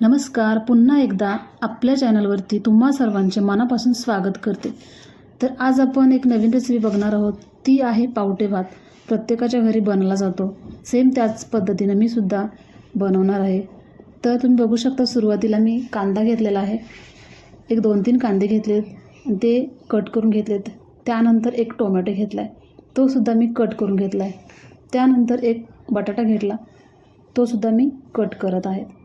नमस्कार. पुन्हा एकदा आपल्या चॅनलवरती तुम्हा सर्वांचे मनापासून स्वागत करते. तर आज आपण एक नवीन रेसिपी बघणार आहोत. ती आहे पावटे भात. प्रत्येकाच्या घरी बनला जातो. सेम त्याच पद्धतीनं मी सुद्धा बनवणार आहे. तर तुम्ही बघू शकता सुरुवातीला मी कांदा घेतलेला आहे. एक दोन तीन कांदे घेतलेत. आणि ते कट करून घेतलेत. त्यानंतर एक टोमॅटो घेतला आहे तो सुद्धा मी कट करून घेतला आहे त्यानंतर एक बटाटा घेतला. तो सुद्धा मी कट करत आहे.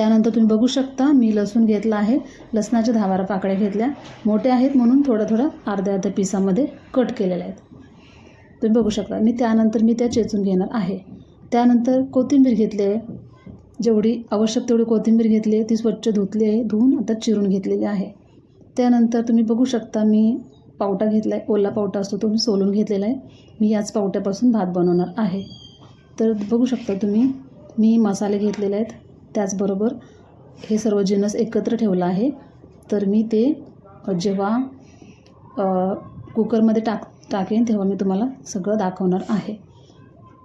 त्यानंतर तुम्ही बघू शकता मी लसूण घेतला आहे. लसणाच्या दहा बारा पाकळ्या घेतल्या. मोठ्या आहेत म्हणून थोडं थोडं अर्ध्या अर्ध्या पिसामध्ये कट केलेल्या आहेत. तुम्ही बघू शकता मी त्यानंतर मी त्या चेचून घेणार आहे. त्यानंतर कोथिंबीर घेतली आहे. जेवढी आवश्यक तेवढी कोथिंबीर घेतली आहे. ती स्वच्छ धुतली आहे धुवून आता चिरून घेतलेली आहे. त्यानंतर तुम्ही बघू शकता मी पावटा घेतला आहे. ओला पावटा असतो तो मी सोलून घेतलेला आहे. मी याच पावट्यापासून भात बनवणार आहे. तर बघू शकता तुम्ही मी मसाले घेतलेले आहेत. त्याचबरोबर हे सर्व जिनस एकत्र ठेवलं आहे. तर मी ते जेव्हा कुकरमध्ये टाक टाकेन तेव्हा मी तुम्हाला सगळं दाखवणार आहे.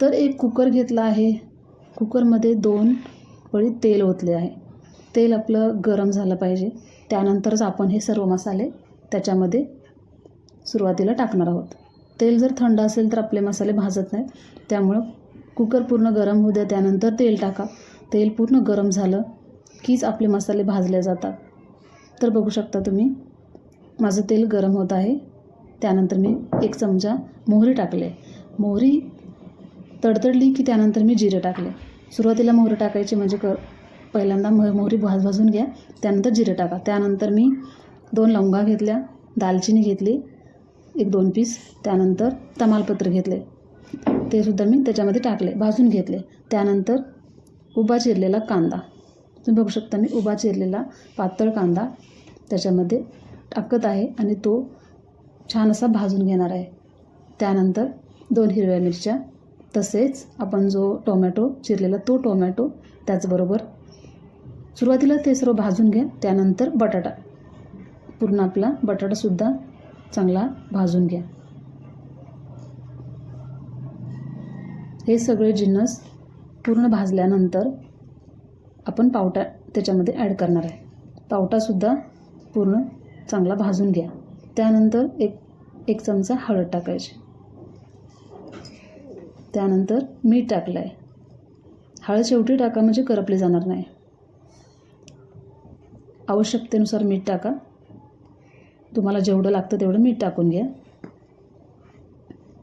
तर एक कुकर घेतला आहे. कुकरमध्ये दोन पळी तेल ओतले आहे. तेल आपलं गरम झालं पाहिजे. त्यानंतरच आपण हे सर्व मसाले त्याच्यामध्ये सुरुवातीला टाकणार आहोत. तेल जर थंड असेल तर आपले मसाले भाजत नाहीत. त्यामुळं कुकर पूर्ण गरम होऊ द्या. त्यानंतर तेल टाका. तेल पूर्ण गरम झालं कीच आपले मसाले भाजले जातात. तर बघू शकता तुम्ही माझं तेल गरम होत आहे. त्यानंतर मी एक चमचा मोहरी टाकले. मोहरी तडतडली की त्यानंतर मी जिरे टाकले. सुरुवातीला मोहरी टाकायची म्हणजे क पहिल्यांदा म मोहरी भाज भाजून घ्या त्यानंतर जिरे टाका. त्यानंतर मी दोन लवंगा घेतल्या दालचिनी घेतली एक दोन पीस त्यानंतर तमालपत्र घेतले. ते सुद्धा मी त्याच्यामध्ये टाकले भाजून घेतले. त्यानंतर उभा चिरलेला कांदा. तुम्ही बघू शकता मी उभा चिरलेला पातळ कांदा त्याच्यामध्ये टाकत आहे आणि तो छान असा भाजून घेणार आहे. त्यानंतर दोन हिरव्या मिरच्या तसेच आपण जो टोमॅटो चिरलेला तो टोमॅटो त्याचबरोबर सुरुवातीला ते सर्व भाजून घ्या त्यानंतर बटाटा. पूर्ण आपला बटाटासुद्धा चांगला भाजून घ्या. हे सगळे जिन्नस पूर्ण भाजल्यानंतर आपण पावटा त्याच्यामध्ये ॲड करणार आहे. पावटासुद्धा पूर्ण चांगला भाजून घ्या. त्यानंतर एक एक चमचा हळद टाकायची. त्यानंतर मीठ टाकलं आहे हळद शेवटी टाका म्हणजे करपले जाणार नाही. आवश्यकतेनुसार मीठ टाका. तुम्हाला जेवढं लागतं तेवढं मीठ टाकून घ्या.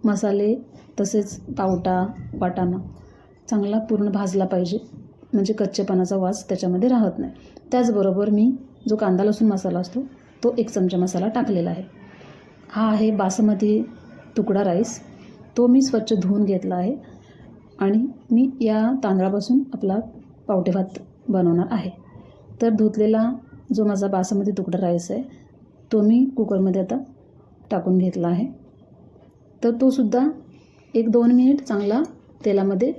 मसाले तसेच पावटा वाटाणा चांगला पूर्ण भाजला पाहिजे. म्हणजे कच्चेपणाचा वास त्याच्यामध्ये राहत नाही. त्याचबरोबर मी जो कांदा लसूण मसाला असतो तो एक चमचा मसाला टाकलेला आहे. हा आहे बासमती तुकडा राईस. तो मी स्वच्छ धुवून घेतला आहे आणि मी या तांदळापासून आपला पावटे भात बनवणार आहे. तर धुतलेला जो माझा बासमती तुकडा राईस आहे तो मी कुकरमध्ये आता टाकून घेतला आहे. तर तो सुद्धा एक दोन मिनिट चांगला तेलामध्ये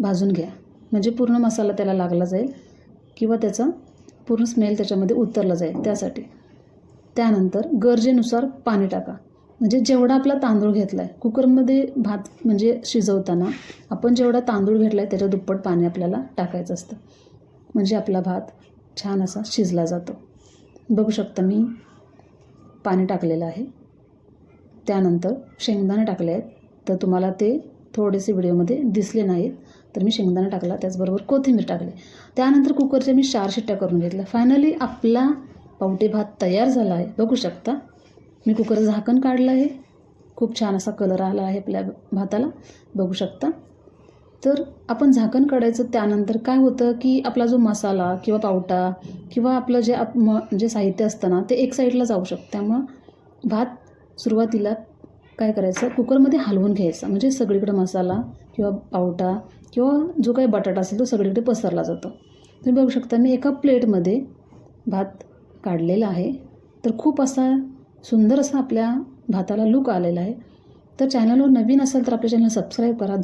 भाजून घ्या. म्हणजे पूर्ण मसाला त्याला लागला जाईल किंवा त्याचा पूर्ण स्मेल त्याच्यामध्ये उतरला जाईल त्यासाठी. त्यानंतर गरजेनुसार पाणी टाका. म्हणजे जेवढा आपला तांदूळ घेतला आहे कुकरमध्ये भात म्हणजे शिजवताना आपण जेवढा तांदूळ घेतला आहे त्याच्या दुप्पट पाणी आपल्याला टाकायचं असतं. म्हणजे आपला भात छान असा शिजला जातो. बघू शकता मी पाणी टाकलेलं आहे. त्यानंतर शेंगदाणे टाकले आहेत. तर तुम्हाला ते थोडेसे व्हिडिओमध्ये दिसले नाहीत. तर मी शेंगदाणा टाकला त्याचबरोबर कोथिंबीर टाकले. त्यानंतर कुकरच्या मी चार शिट्ट्या करून घेतल्या. फायनली आपला पावटे भात तयार झाला आहे. बघू शकता मी कुकरचं झाकण काढलं आहे. खूप छान असा कलर आला आहे आपल्या भाताला. बघू शकता. तर आपण झाकण काढायचं त्यानंतर काय होतं की आपला जो मसाला किंवा पावटा किंवा आपलं जे आप म जे साहित्य असतं ना ते एक साईडला जाऊ शकतं. त्यामुळं भात सुरुवातीला काय करायचं? कुकरमध्ये हलवून घ्यायचं. म्हणजे सगळीकडे मसाला किंवा पावटा किंवा जो काही बटाटा असेल तो सगळीकडे पसरला जातो. तुम्ही बघू शकता मी एका प्लेटमध्ये भात काढलेला आहे. तर खूप असा सुंदर असा आपल्या भाताला लूक आलेला आहे. तर चॅनलवर नवीन असेल तर आपल्या चॅनल सबस्क्राईब करा.